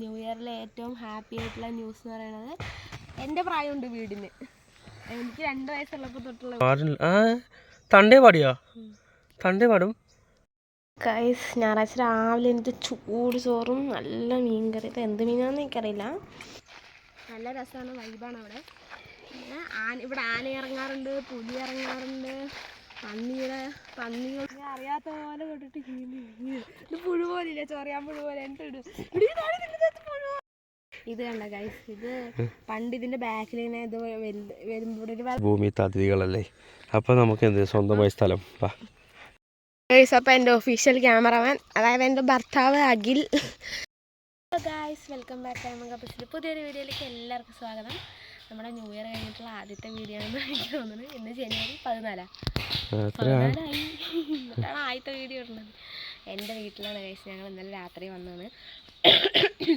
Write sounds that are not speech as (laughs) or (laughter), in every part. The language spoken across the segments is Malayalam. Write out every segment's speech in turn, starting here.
ന്യൂ ഇയറിലെ ഏറ്റവും ഹാപ്പി ആയിട്ടുള്ള ന്യൂസ് എന്ന് പറയുന്നത് എന്റെ പ്രായമുണ്ട് വീടിന്. എനിക്ക് രണ്ട് വയസ്സുള്ളപ്പോൾ തൊട്ടുള്ള ആ തണ്ടേ പാടിയോ? തണ്ടേ പാടും. കൈസ് ഞായറാഴ്ച രാവിലെ എനിക്ക് ചൂട് ചോറും നല്ല മീൻ കറി ഇത് എന്ത് മീനാന്ന് എനിക്കറിയില്ല. നല്ല രസമാണ് വൈബാണ് അവിടെ. പിന്നെ ആന ഇവിടെ ആന ഇറങ്ങാറുണ്ട് പുലി ഇറങ്ങാറുണ്ട്. പന്നികൾ ഞാൻ അറിയാത്ത പോലെ കീഴി ഇത് പുഴു പോലില്ല ചൊറിയാൻ പുഴു പോലെ എന്നിട്ട് ഇടും. ഇത് കണ്ട ഗൈസ് ഇത് പണ്ട് ഇതിന്റെ ബാക്കിൽ ഇങ്ങനെ ഇത് വരുമ്പോൾ ഭൂമി അതിഥികളല്ലേ അപ്പൊ നമുക്ക് എന്ത് സ്വന്തമായ സ്ഥലം. വാ. ഗൈസ് അപ്പോൾ എന്റെ ഒഫീഷ്യൽ ക്യാമറമാൻ അതായത് എന്റെ ഭർത്താവ് Akhil. Guys welcome back time പുതിയൊരു വീഡിയോയിലേക്ക് എല്ലാവർക്കും സ്വാഗതം. നമ്മുടെ ന്യൂ ഇയർ കഴിഞ്ഞിട്ടുള്ള ആദ്യത്തെ വീഡിയോ ആണെന്ന് എനിക്ക് തോന്നുന്നത് ഇന്ന് ജനുവരി പതിനാലാ. എത്ര പതിനാലായി. എന്നിട്ടാണ് ആദ്യത്തെ വീഡിയോ ഇടുന്നത്. എന്റെ വീട്ടിലാണ് കഴിച്ച് ഞങ്ങൾ ഇന്നലെ രാത്രി വന്നത്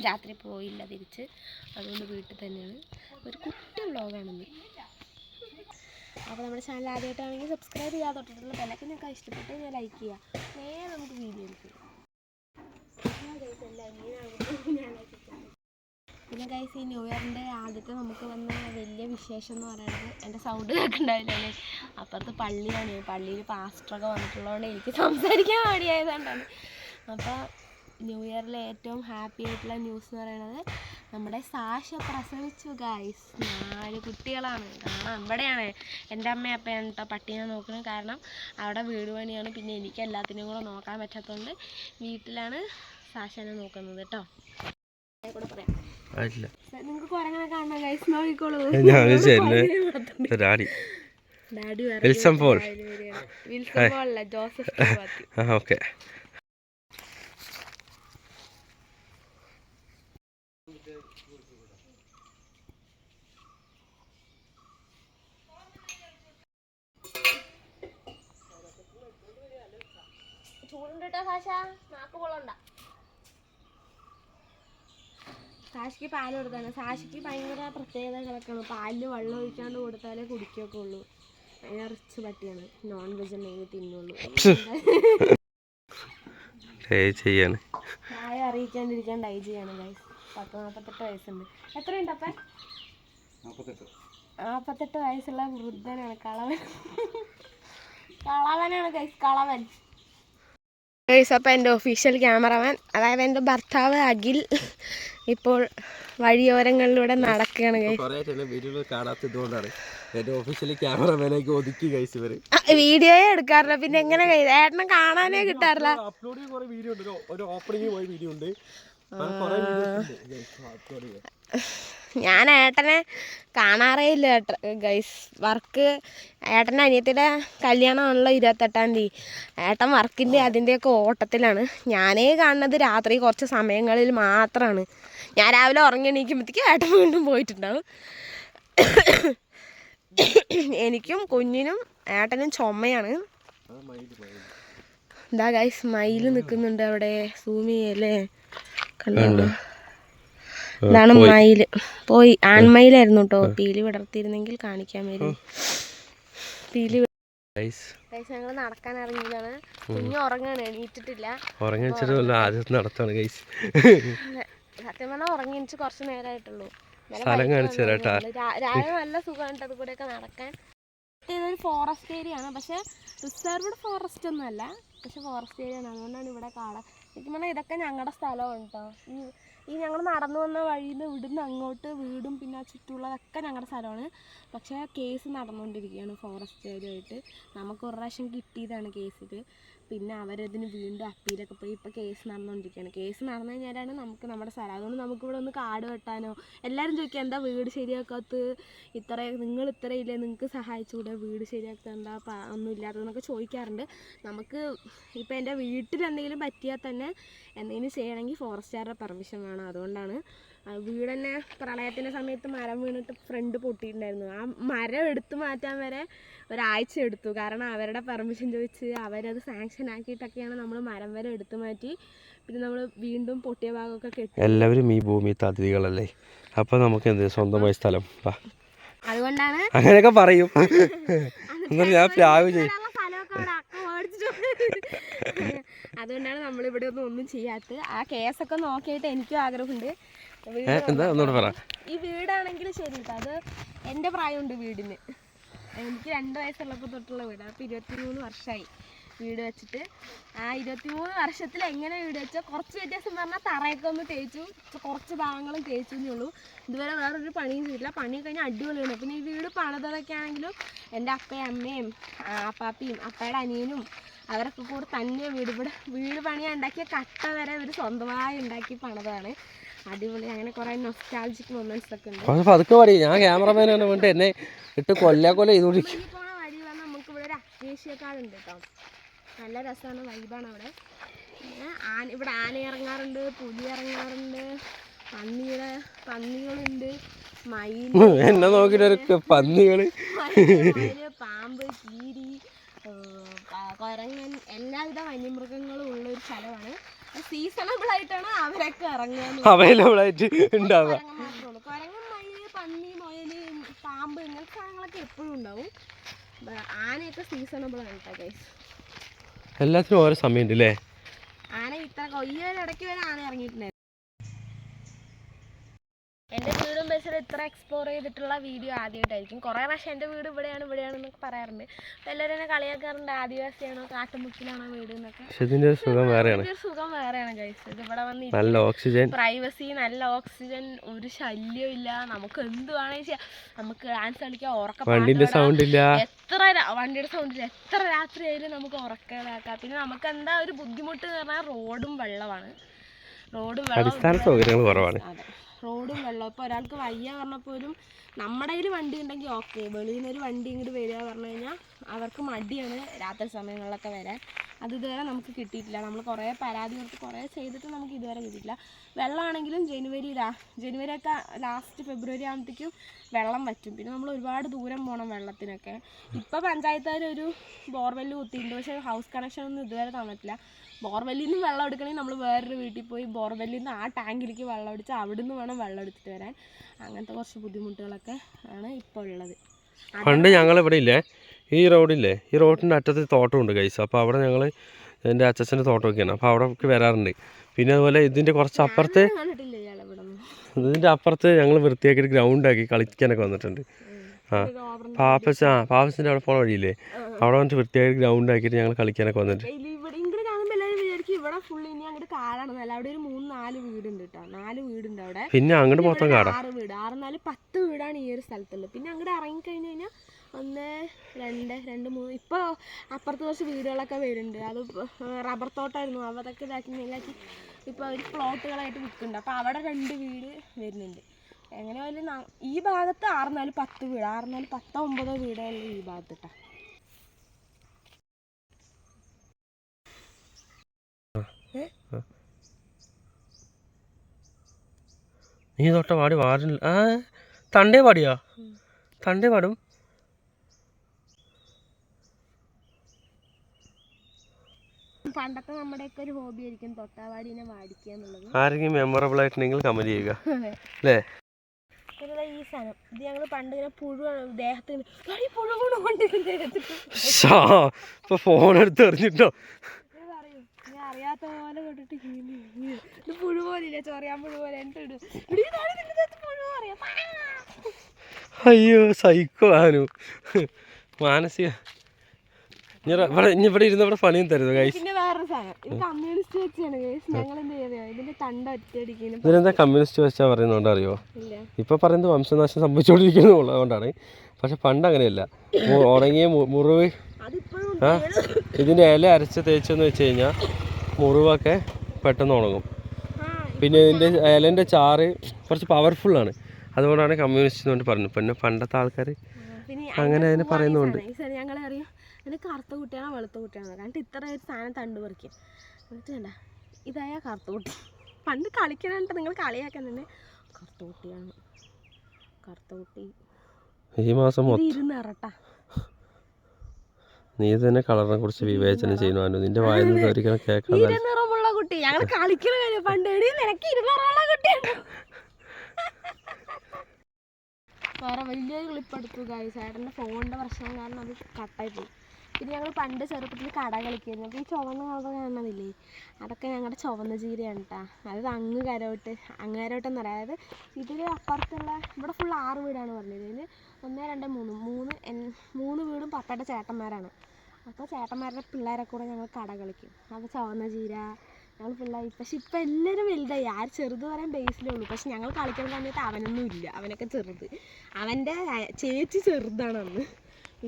രാത്രി പോയില്ല തിരിച്ച്. അതുകൊണ്ട് വീട്ടിൽ തന്നെയാണ്. ഒരു കുട്ടി വ്ളോഗാണെന്ന്. അപ്പോൾ നമ്മുടെ ചാനൽ ആദ്യമായിട്ടാണെങ്കിൽ സബ്സ്ക്രൈബ് ചെയ്യാൻ തൊട്ടിട്ടുള്ള ബെല്ലൊക്കെ നിങ്ങൾക്ക് ഇഷ്ടപ്പെട്ട് ഞാൻ ലൈക്ക് ചെയ്യുക നേരെ നമുക്ക് വീഡിയോ എടുക്കാം. പിന്നെ ഗൈസ് ഈ ന്യൂ ഇയറിന്റെ ആദ്യത്തെ നമുക്ക് വന്ന വലിയ വിശേഷം എന്ന് പറയുന്നത് എന്റെ സൗണ്ട് കേൾക്കുന്നുണ്ടാവില്ലല്ലേ അപ്പുറത്ത് പള്ളിയാണ്. പള്ളിയിൽ പാസ്റ്ററൊക്കെ വന്നിട്ടുള്ളതുകൊണ്ട് എനിക്ക് സംസാരിക്കാൻ മടിയായതുകൊണ്ടാണ്. അപ്പോൾ ന്യൂ ഇയറിലെ ഏറ്റവും ഹാപ്പി ആയിട്ടുള്ള ന്യൂസ് എന്ന് പറയുന്നത് നമ്മുടെ സാഷ പ്രസവിച്ചു ഗായ്സ് നാല് കുട്ടികളാണ്. കാണാം ഇവിടെയാണ് എന്റെ അമ്മയും അപ്പയാണ് കേട്ടോ പട്ടീനെ നോക്കുന്നത് കാരണം അവിടെ വീട് പണിയാണ്. പിന്നെ എനിക്ക് എല്ലാത്തിനെയും കൂടെ നോക്കാൻ പറ്റാത്തതുകൊണ്ട് വീട്ടിലാണ് സാഷനെ നോക്കുന്നത് കേട്ടോ കൂടെ പറയാം. ആയിട്ടില്ല. ഞാൻ ചെല്ല് ഡാഡി വിൽസൺ പോൾ. ഓക്കെ. സാഷിക്ക് പാൽ കൊടുക്കാനും. സാഷിക്ക് ഭയങ്കര പ്രത്യേകതകളൊക്കെയാണ് പാലിൽ വെള്ളം ഒഴിക്കാണ്ട് കൊടുത്താലേ കുടിക്കുകയൊക്കെ ഉള്ളൂ. ഭയങ്കര റിച്ച് പട്ടിയാണ്. നോൺ വെജ് ഉണ്ടെങ്കിൽ തിന്നുള്ളൂ. ചെയ്യാണ്. പ്രായം അറിയിക്കാണ്ടിരിക്കാൻ ഡൈ ചെയ്യാണ് ഗൈസ് പത്ത് നാൽപ്പത്തെട്ട് വയസ്സുണ്ട്. എത്രയുണ്ട് അപ്പൻ? നാൽപ്പത്തെട്ട് വയസ്സുള്ള വൃദ്ധനാണ്. കളവൻ. കളവനാണ് ഗൈസ് കളവൻ. ഗൈസ് അപ്പോൾ എന്റെ ഒഫീഷ്യൽ ക്യാമറമാൻ അതായത് എന്റെ ഭർത്താവ് അഖിൽ ഇപ്പോൾ വഴിയോരങ്ങളിലൂടെ നടക്കുകയാണ് വീഡിയോ വീഡിയോയെ എടുക്കാറില്ല. പിന്നെ എങ്ങനെ? ഏട്ടനെ കാണാനേ കിട്ടാറില്ല. ഞാൻ ഏട്ടനെ കാണാറേ ഇല്ല ഏട്ട ഗൈസ് വർക്ക് ഏട്ടന്റെ അനിയത്തിയുടെ കല്യാണമാണല്ലോ ഇരുപത്തെട്ടാം തീയതി. ഏട്ടൻ വർക്കിന്റെ അതിന്റെയൊക്കെ ഓട്ടത്തിലാണ്. ഞാനേ കാണുന്നത് രാത്രി കുറച്ച് സമയങ്ങളിൽ മാത്രമാണ് ഞാൻ രാവിലെ ഉറങ്ങി എണീക്കുമ്പോഴത്തേക്കും ഏട്ടൻ വീണ്ടും പോയിട്ടുണ്ടാവും. എനിക്കും കുഞ്ഞിനും ഏട്ടനും ചുമയാണ്. എന്താ ഗൈസ് മയിൽ നിൽക്കുന്നുണ്ട് അവിടെ. സൂമിയല്ലേ? കണ്ടോ? ഇതാണ് മയിൽ പോയി. ആൺമയിലായിരുന്നു കേട്ടോ പീലി വിടർത്തിയിരുന്നെങ്കിൽ കാണിക്കാൻ വരും. പീലി ഞങ്ങൾ നടക്കാൻ ഇറങ്ങിയതാണ്. കുഞ്ഞ് ഉറങ്ങാണ്. എണീറ്റിട്ടില്ല. ഉറങ്ങി വെച്ചിട്ട് ആദ്യം നടത്താണ് ഗൈസ് സത്യം പറഞ്ഞാൽ ഉറങ്ങി എനിക്ക് കുറച്ച് നേരമായിട്ടുള്ളൂ സ്ഥലം കാണിച്ചു രാവിലെ നല്ല സുഖമാണ് അത് കൂടെയൊക്കെ നടക്കാൻ ഇതൊരു ഫോറസ്റ്റ് ഏരിയ ആണ്. പക്ഷെ റിസർവ്ഡ് ഫോറസ്റ്റ് ഒന്നും അല്ല. പക്ഷെ ഫോറസ്റ്റ് ഏരിയ ആണ്. അതുകൊണ്ടാണ് ഇവിടെ ശരിക്കും പറഞ്ഞാൽ ഇതൊക്കെ ഞങ്ങളുടെ സ്ഥലമാണ് കേട്ടോ ഈ ഈ ഞങ്ങൾ നടന്നു വന്ന വഴിയിൽ നിന്ന് ഇവിടുന്ന് അങ്ങോട്ട് വീടും പിന്നെ ചുറ്റുമുള്ളതൊക്കെ ഞങ്ങളുടെ സ്ഥലമാണ്. പക്ഷേ കേസ് നടന്നുകൊണ്ടിരിക്കുകയാണ് ഫോറസ്റ്റ് ഏരിയയായിട്ട് നമുക്ക് ഒരു പ്രാവശ്യം കിട്ടിയതാണ് കേസിൽ പിന്നെ അവരതിന് വീണ്ടും അപ്പീലൊക്കെ പോയി ഇപ്പോൾ കേസ് നടന്നുകൊണ്ടിരിക്കുകയാണ് കേസ് നടന്നു കഴിഞ്ഞാലാണ് നമുക്ക് നമ്മുടെ സ്ഥലം. അതുകൊണ്ട് നമുക്കിവിടെ ഒന്ന് കാട് വെട്ടാനോ എല്ലാവരും ചോദിക്കുക എന്താ വീട് ശരിയാക്കാത്ത ഇത്ര നിങ്ങൾ ഇത്ര ഇല്ലേ? നിങ്ങൾക്ക് സഹായിച്ചുകൂടെ? വീട് ശരിയാക്കുക എന്താ ഒന്നും ഇല്ലാത്തതെന്നൊക്കെ ചോദിക്കാറുണ്ട്. നമുക്ക് ഇപ്പോൾ എന്റെ വീട്ടിൽ എന്തെങ്കിലും പറ്റിയാൽ തന്നെ എന്തെങ്കിലും ചെയ്യണമെങ്കിൽ ഫോറസ്റ്റുകാരുടെ പെർമിഷൻ വേണം. അതുകൊണ്ടാണ് വീട് തന്നെ പ്രളയത്തിന്റെ സമയത്ത് മരം വീണിട്ട് ഫ്രണ്ട് പൊട്ടിയിട്ടുണ്ടായിരുന്നു. ആ മരം എടുത്തു മാറ്റാൻ വരെ ഒരാഴ്ച എടുത്തു. കാരണം അവരുടെ പെർമിഷൻ ചോദിച്ച് അവരത് സാങ്ഷൻ ആക്കിയിട്ടൊക്കെയാണ് നമ്മൾ മരം വരെ എടുത്തു മാറ്റി. പിന്നെ നമ്മൾ വീണ്ടും പൊട്ടിയ ഭാഗമൊക്കെ കെട്ടി. എല്ലാവരും ഈ ഭൂമി അതിഥികളല്ലേ? അപ്പോൾ നമുക്ക് എന്ത് സ്വന്തമായ സ്ഥലം. അതുകൊണ്ടാണ് അങ്ങനെയൊക്കെ പറയും. (laughs) ഞാൻ പ്ലാവ് ചെയ്യും. (laughs) അതുകൊണ്ടാണ് നമ്മളിവിടെ ഒന്നും ഒന്നും ചെയ്യാത്തത്. ആ കേസൊക്കെ നോക്കിയിട്ട് എനിക്കും ആഗ്രഹമുണ്ട്. എന്താ? ഒന്നുകൂടെ പറ. ഈ വീടാണെങ്കിൽ ശരി അത് എന്റെ പ്രായമുണ്ട് വീടിന്. എനിക്ക് രണ്ട് വയസ്സുള്ളപ്പോൾ തൊട്ടുള്ള വീട്. അപ്പോൾ ഇരുപത്തിമൂന്ന് വർഷമായി വീട് വെച്ചിട്ട്. ആ ഇരുപത്തിമൂന്ന് വർഷത്തിൽ എങ്ങനെ വീട് വെച്ചോ കുറച്ച് വ്യത്യാസം പറഞ്ഞാൽ തറയൊക്കെ ഒന്ന് തേച്ചു. കുറച്ച് ഭാഗങ്ങളും തേച്ചു എന്നേ ഉള്ളൂ. ഇതുവരെ വേറൊരു പണിയും ചെയ്തില്ല പണി കഴിഞ്ഞാൽ അടിപൊളിയാണ്. പിന്നെ ഈ വീട് പണിതതൊക്കെ ആണെങ്കിലും എന്റെ അപ്പയും അമ്മയും അപ്പാപ്പയും അപ്പാപ്പിയും അപ്പയുടെ അനിയനും അവരൊക്കെ കൂടെ തന്നെ വീട് ഇവിടെ വീട് പണിയാണ്ടാക്കിയ കട്ട വരെ ഇവർ സ്വന്തമായി ഉണ്ടാക്കി പണിതാണ്. അടിപൊളി. അങ്ങനെ കുറേ നൊസ്റ്റാൾജിക് മൊമെന്റ്സ് ഒക്കെ ഉണ്ട്. കുറച്ച് പതുക്കെ പാടി. ഞാൻ ക്യാമറമാൻ വേണ്ടി എന്നെ ഇട്ട് കൊല്ലാ കൊല്ല ചെയ്തോണ്ടിരിക്കും. പോണ വഴി വന്നാൽ നമുക്ക് ഇവിടെ ഒരു അക്കേഷ്യക്കാടുണ്ട് കേട്ടോ. നല്ല രസമാണ് വൈബാണ് അവിടെ. പിന്നെ ആന ഇവിടെ ആന ഇറങ്ങാറുണ്ട് പുലി ഇറങ്ങാറുണ്ട് പന്നിയുടെ പന്നികളുണ്ട് മയിൽ എന്നെ നോക്കിട്ട് പന്നികൾ. മയിൽ പാമ്പ് കീരി ഏർ, പ- കുരങ്ങൻ എല്ലാവിധ വന്യമൃഗങ്ങളും ഉള്ള ഒരു സ്ഥലമാണ്. സീസണബിൾ ആയിട്ടാണ് അവരൊക്കെ ഇറങ്ങുക അവൈലബിൾ ആയിട്ട് ഉണ്ടാവുക. കുരങ്ങൻ മയിൽ മയിൽ പന്നി മുയൽ പാമ്പ് ഇങ്ങനത്തെ സാധനങ്ങളൊക്കെ എപ്പോഴും ഉണ്ടാവും. ആനയൊക്കെ സീസണബിൾ ആണ് കേട്ടോ ഗൈസ് എല്ലാത്തിനും ഓരോ സമയമുണ്ട് അല്ലേ ആന ഇത്ര ഈ ഒരു ഇടയ്ക്ക് വരെ ആന ഇറങ്ങിയിട്ടുണ്ടായിരുന്നു ബസ്സിൽ ഇത്ര എക്സ്പ്ലോർ ചെയ്തിട്ടുള്ള വീഡിയോ ആദ്യമായിട്ടായിരിക്കും. കുറേ പ്രാവശ്യം എന്റെ വീട് ഇവിടെയാണ് ഇവിടെയാണെന്നൊക്കെ പറയാറുണ്ട്. അപ്പോൾ എല്ലാവരും എന്നെ കളിയാക്കാറുണ്ട്. ആദിവാസിയാണോ കാട്ടുമുക്കിലാണോ വീട് എന്നൊക്കെ. പക്ഷെ ഇതിന്റെ ഒരു സുഖം വേറെയാണ്. ഇതിന്റെ ഒരു സുഖം വേറെയാണ് ഗൈസ് ഇത് ഇവിടെ വന്ന് നല്ല ഓക്സിജൻ പ്രൈവസി നല്ല ഓക്സിജൻ ഒരു ശല്യം ഇല്ല. നമുക്ക് എന്ത് വേണമെങ്കിൽ ചെയ്യാം. നമുക്ക് ഡാൻസ് കളിക്കാം ഉറക്ക വണ്ടിന്റെ സൗണ്ട് ഇല്ല. എത്ര വണ്ടിയുടെ വണ്ടിയുടെ ഇല്ല. എത്ര രാത്രി ആയാലും നമുക്ക് ഉറക്കലാക്കാം പിന്നെ നമുക്ക് എന്താ ഒരു ബുദ്ധിമുട്ട് എന്ന് പറഞ്ഞാൽ റോഡും വെള്ളമാണ്. റോഡും വെള്ളം അടിസ്ഥാന സൗകര്യങ്ങൾ കുറവാണ്. റോഡും വെള്ളം. ഇപ്പോൾ ഒരാൾക്ക് വയ്യ പറഞ്ഞപ്പോലും നമ്മുടെ കയ്യിൽ വണ്ടി ഉണ്ടെങ്കിൽ ഓക്കെ. വെളിയിൽ നിന്ന് ഒരു വണ്ടി ഇങ്ങോട്ട് വരിക പറഞ്ഞു കഴിഞ്ഞാൽ അവർക്ക് മടിയാണ് രാത്രി സമയങ്ങളിലൊക്കെ വരാൻ. അത് ഇതുവരെ നമുക്ക് കിട്ടിയിട്ടില്ല. നമ്മൾ കുറേ പരാതി കൊടുത്ത് കുറേ ചെയ്തിട്ട് നമുക്ക് ഇതുവരെ കിട്ടിയിട്ടില്ല. വെള്ളമാണെങ്കിലും ജനുവരി ജനുവരി ഒക്കെ ലാസ്റ്റ് ഫെബ്രുവരി ആകുമ്പോഴത്തേക്കും വെള്ളം വറ്റും. പിന്നെ നമ്മൾ ഒരുപാട് ദൂരം പോകണം വെള്ളത്തിനൊക്കെ. ഇപ്പോൾ പഞ്ചായത്തുകാർ ഒരു ബോർവെല്ല് കുത്തിയിട്ടുണ്ട്. പക്ഷേ ഹൗസ് കണക്ഷൻ ഒന്നും ഇതുവരെ തന്നിട്ടില്ല. ബോർവെല്ലിൽ നിന്ന് വെള്ളം എടുക്കണമെങ്കിൽ നമ്മൾ വേറൊരു വീട്ടിൽ പോയി ബോർവെല്ലിൽ നിന്ന് ആ ടാങ്കിലേക്ക് വെള്ളം അടിച്ച് അവിടെ നിന്ന് വേണം വെള്ളം എടുത്തിട്ട് വരാൻ. അങ്ങനത്തെ കുറച്ച് ബുദ്ധിമുട്ടുകളൊക്കെ ആണ് ഇപ്പോൾ ഉള്ളത്. പണ്ട് ഞങ്ങൾ ഇവിടെ ഇല്ലേ? ഈ റോഡില്ലേ ഈ റോഡിന്റെ അറ്റത്ത് തോട്ടമുണ്ട് കൈസ് അപ്പോൾ അവിടെ ഞങ്ങൾ എന്റെ അച്ഛന്റെ തോട്ടമൊക്കെയാണ് അപ്പോൾ അവിടേക്ക് വരാറുണ്ട്. പിന്നെ അതുപോലെ ഇതിന്റെ കുറച്ച് അപ്പുറത്ത് ഇതിന്റെ അപ്പുറത്ത് ഞങ്ങൾ വൃത്തിയാക്കിയിട്ട് ഗ്രൗണ്ടാക്കി കളിക്കാനൊക്കെ വന്നിട്ടുണ്ട്. ആ. പാപ്പച്ച ആ പാപ്പച്ചന്റെ അവിടെ പോണ വഴിയില്ലേ? അവിടെ വന്നിട്ട് വൃത്തിയാക്കി ഗ്രൗണ്ടാക്കിയിട്ട് ഞങ്ങൾ കളിക്കാനൊക്കെ വന്നിട്ട് ഇവിടെ ഇങ്ങോട്ട് കാണുമ്പോൾ എല്ലാവരും വിചാരിക്കും ഇവിടെ ഫുൾ ഇനി അങ്ങോട്ട് കാടാണെന്നല്ല അവിടെ ഒരു മൂന്ന് നാല് വീടുണ്ട് കേട്ടോ നാല് വീടുണ്ട് അവിടെ. പിന്നെ അങ്ങോട്ട് മൊത്തം കാടാ? ആറ് വീട്. ആറ് നാല് പത്ത് വീടാണ് ഈ ഒരു സ്ഥലത്തുള്ളത്. പിന്നെ അങ്ങോട്ട് ഇറങ്ങി കഴിഞ്ഞു കഴിഞ്ഞാൽ ഒന്ന് രണ്ട് രണ്ട് മൂന്ന്. ഇപ്പോൾ അപ്പുറത്ത് കുറച്ച് വീടുകളൊക്കെ വരുന്നുണ്ട്. അത് റബ്ബർ തോട്ടമായിരുന്നു അതൊക്കെ ഇതാക്കി ഇതാക്കി ഇപ്പോൾ ഒരു പ്ലോട്ടുകളായിട്ട് വിൽക്കുന്നുണ്ട്. അപ്പോൾ അവിടെ രണ്ട് വീട് വരുന്നുണ്ട്. എങ്ങനെ വലിയ ഈ ഭാഗത്ത് ആറ് നാല് പത്ത് വീട്. ആറ് നാല് പത്തോ ഒമ്പതോ വീടുകളുള്ള ഈ ഭാഗത്ത് നീ തൊട്ട പാടി പാടില്ല ആ തണ്ടേ പാടിയാ? തണ്ടേ പാടും. പണ്ടത്തെ നമ്മുടെയൊക്കെ ഒരു ഹോബി ആയിരിക്കും തൊട്ടാവാടിനെ വാടിക്കുക എന്നുള്ളത്. ആരെങ്കിലും മെമ്മറബിൾ ആയിട്ടുണ്ടെങ്കിൽ കമന്റ് ചെയ്യുക. (laughs) അല്ലേ? പിന്നെ ഈ സാധനം ഇത് ഞങ്ങൾ പണ്ട് ഇങ്ങനെ പുഴുവാണ് ദേഹത്തിന് പുഴു ഇപ്പൊ ഫോൺ എടുത്ത് എറിഞ്ഞിട്ടോ. അറിയാത്ത പോലെ ഇങ്ങനെ. ഇത് പുഴു പോലില്ലേ ചൊറിയാൻ പുഴു പോലെ ഇടും. നിന്റെ പുഴു പറയാം? അയ്യോ സൈക്കോ ആനു. മാനസിക ഇവിടെ ഇരുന്ന് ഇവിടെ പണിയും തരുന്നു കൈസ് പിന്നെ വേറൊരു സാധനം. ഇത് കമ്മ്യൂണിസ്റ്റ് വെച്ചാണ് ഞങ്ങൾ എന്ത് ചെയ്യുന്നത് ഇതിന്റെ തണ്ട ഒറ്റയടിക്കുന്നു. ഇതിനെന്താ കമ്മ്യൂണിസ്റ്റ് വെച്ചാ പറയുന്നോണ്ട് അറിയോ? ഇപ്പൊ പറയുന്നത് വംശനാശം സംഭവിച്ചുകൊണ്ടിരിക്കുന്നു ഉള്ളതുകൊണ്ടാണ് പക്ഷെ പണ്ട് അങ്ങനെയല്ല. ഉണങ്ങിയ മുറിവ് ആ? ഇതിന്റെ ഇല അരച്ച് തേച്ചെന്ന് വെച്ച് കഴിഞ്ഞാൽ മുറിവൊക്കെ പെട്ടെന്ന് ഉണങ്ങും. പിന്നെ ഇതിന്റെ ഇലന്റെ ചാറ് കുറച്ച് പവർഫുള്ളാണ് അതുകൊണ്ടാണ് കമ്മ്യൂണിസ്റ്റ് എന്ന് പറഞ്ഞത്. പിന്നെ പണ്ടത്തെ ആൾക്കാർ അങ്ങനെ അതിന് പറയുന്നുണ്ട്. ഞങ്ങൾ അറിയാം? അതിന് കറുത്ത കുട്ടിയാണോ വെളുത്ത കുട്ടിയാണോ കാരണം ഇത്ര ഒരു സാധനം തണ്ട് പറിക്കുക എന്നിട്ട് വേണ്ട ഇതായ കറുത്ത കുട്ടി. പണ്ട് കളിക്കാനായിട്ട് നിങ്ങൾ കളിയാക്കാൻ തന്നെ കറുത്ത കുട്ടിയാണ്. കറുത്ത കുട്ടി. ഈ മാസം ഇരുന്നിറട്ടാ നീ തന്നെ കളറിനെ കുറിച്ച് വിവേചനം ചെയ്യുന്നു നിന്റെ വായിൽ നിന്ന് ഒരിക്കലും കേൾക്കാൻ ഇരുനിറമുള്ള കുട്ടി. ഞങ്ങൾ (laughs) കളിക്കണ കാര്യം പണ്ട്. നിനക്ക് വേറെ വലിയൊരു ക്ലിപ്പ് എടുത്തു ഗായി ചേട്ടന്റെ ഫോണിന്റെ പ്രശ്നം കാരണം അത് കട്ടായി പോയി. പിന്നെ ഞങ്ങൾ പണ്ട് ചെറുപ്പത്തിൽ കട കളിക്കായിരുന്നു. അപ്പോൾ ഈ ചുവന്ന കളർ കാണുന്നതില്ലേ? അതൊക്കെ ഞങ്ങളുടെ ചുവന്ന ചീരയാണ് കേട്ടോ അതായത് അങ്ങ് കരോട്ട് അങ്ങ് കരോട്ട് എന്ന് പറയാം. അതായത് ഇതിൽ അപ്പുറത്തുള്ള ഇവിടെ ഫുൾ ആറ് വീടാണ് പറഞ്ഞത്. ഇതിൽ ഒന്ന് രണ്ട് മൂന്ന്. മൂന്ന് മൂന്ന് വീടും പപ്പയുടെ ചേട്ടന്മാരാണ്. അപ്പോൾ ചേട്ടന്മാരുടെ പിള്ളേരെ കൂടെ ഞങ്ങൾ കട കളിക്കും. അപ്പോൾ ചുവന്ന ചീര ഞങ്ങൾ പിള്ളേർ പക്ഷെ ഇപ്പം എല്ലാവരും വലുതായി. ആര് ചെറുത് പറയാൻ ബേസിലേ ഉള്ളൂ. പക്ഷെ ഞങ്ങൾ കളിക്കുന്ന സമയത്ത് അവനൊന്നും ഇല്ല. അവനൊക്കെ ചെറുത്. അവന്റെ ചേച്ചി ചെറുതാണ് അന്ന്.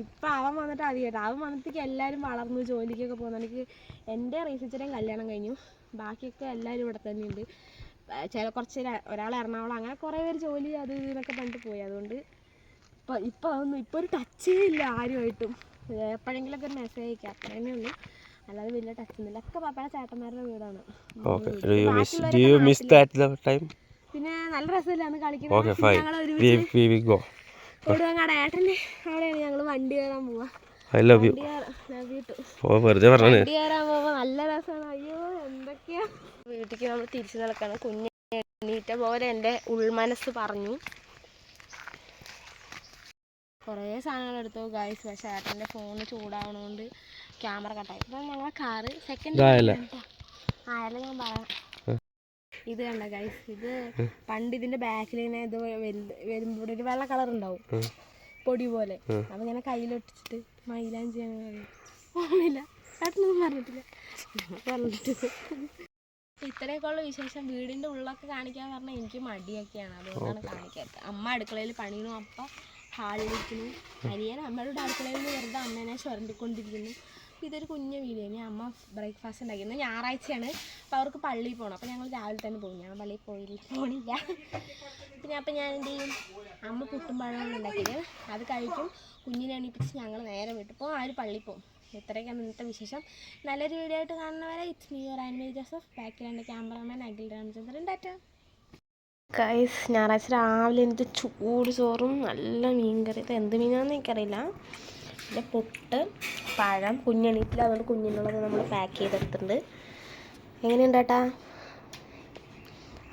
ഇപ്പം അവൻ വന്നിട്ട് അധികം അവൻ വന്നിട്ടേക്ക് എല്ലാവരും വളർന്നു ജോലിക്കൊക്കെ പോകുന്നു. എനിക്ക് എന്റെ റീസച്ചറേയും കല്യാണം കഴിഞ്ഞു. ബാക്കിയൊക്കെ എല്ലാവരും ഇവിടെ തന്നെയുണ്ട്. ചില കുറച്ച് ഒരാൾ എറണാകുളം അങ്ങനെ കുറേ പേര് ജോലി അത് ഇത് എന്നൊക്കെ പറഞ്ഞിട്ട് പോയി. അതുകൊണ്ട് ഇപ്പം ഇപ്പം അതൊന്നും ഇപ്പോൾ ഒരു ടച്ചേ ഇല്ല ആരുമായിട്ടും. എപ്പോഴെങ്കിലൊക്കെ ഒരു മെസ്സേജ് അയക്കാം. അത്ര തന്നെ ഉള്ളൂ. അല്ലാതെ വലിയ ടച്ച് ഒന്നുമില്ല ഒക്കെ പാപ്പയുടെ ചേട്ടന്മാരുടെ വീടാണ്. പിന്നെ നല്ല രസമില്ല. അന്ന് കളിക്കുന്നത് ഞങ്ങൾ ഒരുമിച്ച് അവിടെയാണ് ഞങ്ങൾ വണ്ടി കയറാൻ പോവാ. I love you. ഓ വെറുതെ പറഞ്ഞു നല്ല രസമാണ് അയ്യോ എന്തൊക്കെയാ. വീട്ടിലേക്ക് നമ്മൾ തിരിച്ചു നടക്കണം. കുഞ്ഞ് എണീറ്റ പോലെ എന്റെ ഉൾമനസ് പറഞ്ഞു. കുറേ സാധനങ്ങൾ എടുത്തു ഗൈസ് പക്ഷെ ഏട്ടന്റെ ഫോണ് ചൂടാവണോണ്ട് ക്യാമറ കട്ടായി ഇപ്പം ഞങ്ങളെ കാറ് സെക്കൻഡ്? ആയാലും ഞാൻ പറയാം ഇത് കണ്ട ഗൈസ് ഇത് പണ്ട് ഇതിന്റെ ബാക്കിൽ ഇങ്ങനെ ഇത് വരുമ്പോൾ ഒരു വെള്ള കളർ ഉണ്ടാവും. പൊടി പോലെ. അപ്പൊ ഇങ്ങനെ കയ്യിലൊട്ടിച്ചിട്ട് മൈലാഞ്ചി അങ്ങനെ ഓർമ്മയില്ല. ചേട്ടനൊന്നും പറഞ്ഞിട്ടില്ല. പറഞ്ഞിട്ട്. ഇത്രയൊക്കെ ഉള്ള വിശേഷം വീടിന്റെ ഉള്ളൊക്കെ കാണിക്കാൻ പറഞ്ഞാൽ എനിക്ക് മടിയൊക്കെയാണ്. അതുകൊണ്ടാണ് കാണിക്കാത്തത്. അമ്മ അടുക്കളയിൽ പണിയണു അപ്പ ഹാളിലിരിക്കുന്നു. അനിയൻ അമ്മയുടെ അടുക്കളയിൽ നിന്ന് വെറുതെ അമ്മേനെ ചുരണ്ടിക്കൊണ്ടിരിക്കുന്നു. ഇതൊരു കുഞ്ഞു വീഡിയോ ഞാൻ അമ്മ ബ്രേക്ക്ഫാസ്റ്റ് ഉണ്ടാക്കി. ഇന്ന് ഞായറാഴ്ചയാണ്. അപ്പോൾ അവർക്ക് പള്ളിയിൽ പോകണം അപ്പോൾ ഞങ്ങൾ രാവിലെ തന്നെ പോകും. ഞാൻ പള്ളിയിൽ പോയില്ല പോണില്ല. പിന്നെ അപ്പോൾ ഞാൻ എന്ത് ചെയ്യും? അമ്മ പുട്ടും പഴമാണ് ഉണ്ടാക്കിയത്. അത് കഴിക്കും. കുഞ്ഞിനെ എണീപ്പിച്ച് ഞങ്ങൾ നേരെ വീട്ടിൽ പോകും ആ ഒരു പള്ളിയിൽ പോകും. ഇത്രയൊക്കെയാണ് ഇന്നത്തെ വിശേഷം. നല്ലൊരു വീഡിയോ ആയിട്ട് കാണുന്നവരെ it's me your and Joseph എന്റെ ക്യാമറാമാൻ അഖിൽ രാമചന്ദ്രൻ. ടാറ്റ ഗൈസ് ഞായറാഴ്ച രാവിലെ എനിക്ക് ചൂട് ചോറും നല്ല മീൻ കറി ഇത് എന്ത് മീനാണെന്ന് എനിക്കറിയില്ല. പിന്നെ പുട്ട് പഴം കുഞ്ഞെണീറ്റില്ല അതുകൊണ്ട് കുഞ്ഞിനുള്ളത് നമ്മൾ പാക്ക് ചെയ്തെടുത്തിട്ടുണ്ട്. എങ്ങനെയുണ്ട് ഏട്ടാ?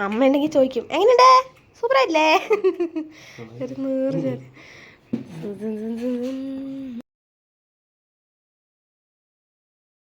അമ്മ ഉണ്ടെങ്കിൽ ചോദിക്കും. എങ്ങനെയുണ്ട്? സൂപ്പറായില്ലേ ഒരു നൂറ്